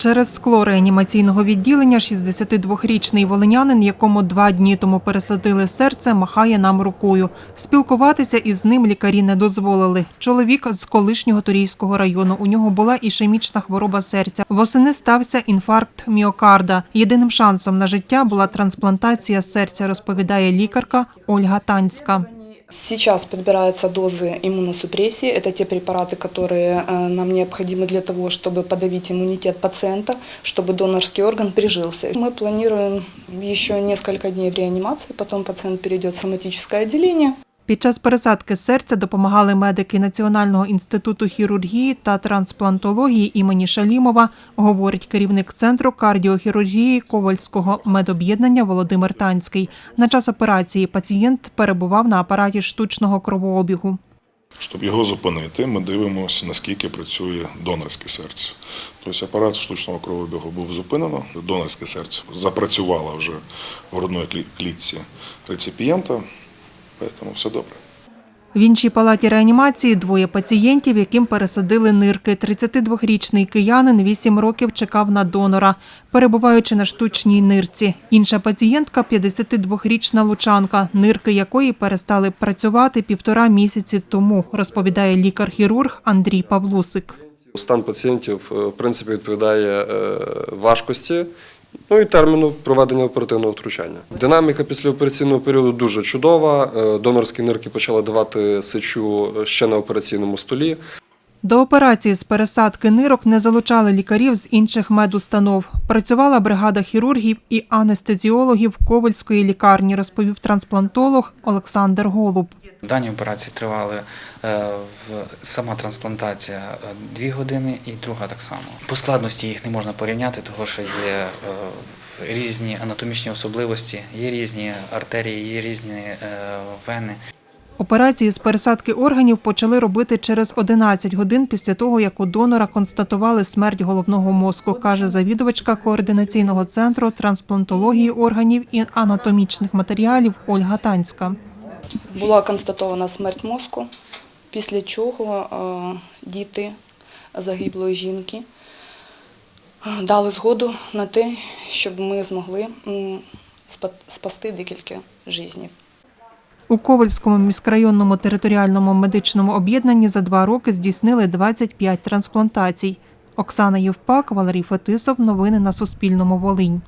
Через скло реанімаційного відділення 62-річний волинянин, якому два дні тому пересадили серце, махає нам рукою. Спілкуватися із ним лікарі не дозволили. Чоловік з колишнього Турійського району. У нього була ішемічна хвороба серця. Восени стався інфаркт міокарда. Єдиним шансом на життя була трансплантація серця, розповідає лікарка Ольга Танська. Сейчас подбираются дозы иммуносупрессии. Это те препараты, которые э, нам необходимы для того, чтобы подавить иммунитет пациента, чтобы донорский орган прижился. Мы планируем еще несколько дней в реанимации, потом пациент перейдет в соматическое отделение. Під час пересадки серця допомагали медики Національного інституту хірургії та трансплантології імені Шалімова, говорить керівник центру кардіохірургії Ковальського медоб'єднання Володимир Танський. На час операції пацієнт перебував на апараті штучного кровообігу. Щоб його зупинити, ми дивимося, наскільки працює донорське серце. Тобто апарат штучного кровообігу був зупинено, донорське серце запрацювало вже в грудної клі- клітці реципієнта, тому все добре. В іншій палаті реанімації двоє пацієнтів, яким пересадили нирки. 32-річний киянин 8 років чекав на донора, перебуваючи на штучній нирці. Інша пацієнтка – 52-річна лучанка, нирки якої перестали працювати півтора місяці тому, розповідає лікар-хірург Андрій Павлусик. Стан пацієнтів е, в принципі відповідає е, важкості. Ну і терміну проведення оперативного втручання. Динаміка післяопераційного періоду дуже чудова. Е, Донорські нирки почали давати сечу ще на операційному столі. До операції з пересадки нирок не залучали лікарів з інших медустанов. Працювала бригада хірургів і анестезіологів Ковальської лікарні, розповів трансплантолог Олександр Голуб. Дані операції тривали е, сама трансплантація е, дві години і друга так само. По складності їх не можна порівняти, тому що є е, різні анатомічні особливості, є різні артерії, є різні е, вени. Операції з пересадки органів почали робити через 11 годин після того, як у донора констатували смерть головного мозку, каже завідувачка координаційного центру трансплантології органів і анатомічних матеріалів Ольга Танська. Була констатована смерть мозку, після чого е, діти загиблої жінки е, дали згоду на те, щоб ми змогли спасти декілька життів. У Ковальському міськрайонному територіальному медичному об'єднанні за два роки здійснили 25 трансплантацій. Оксана Євпак, Валерій Фетисов. Новини на Суспільному. Волинь.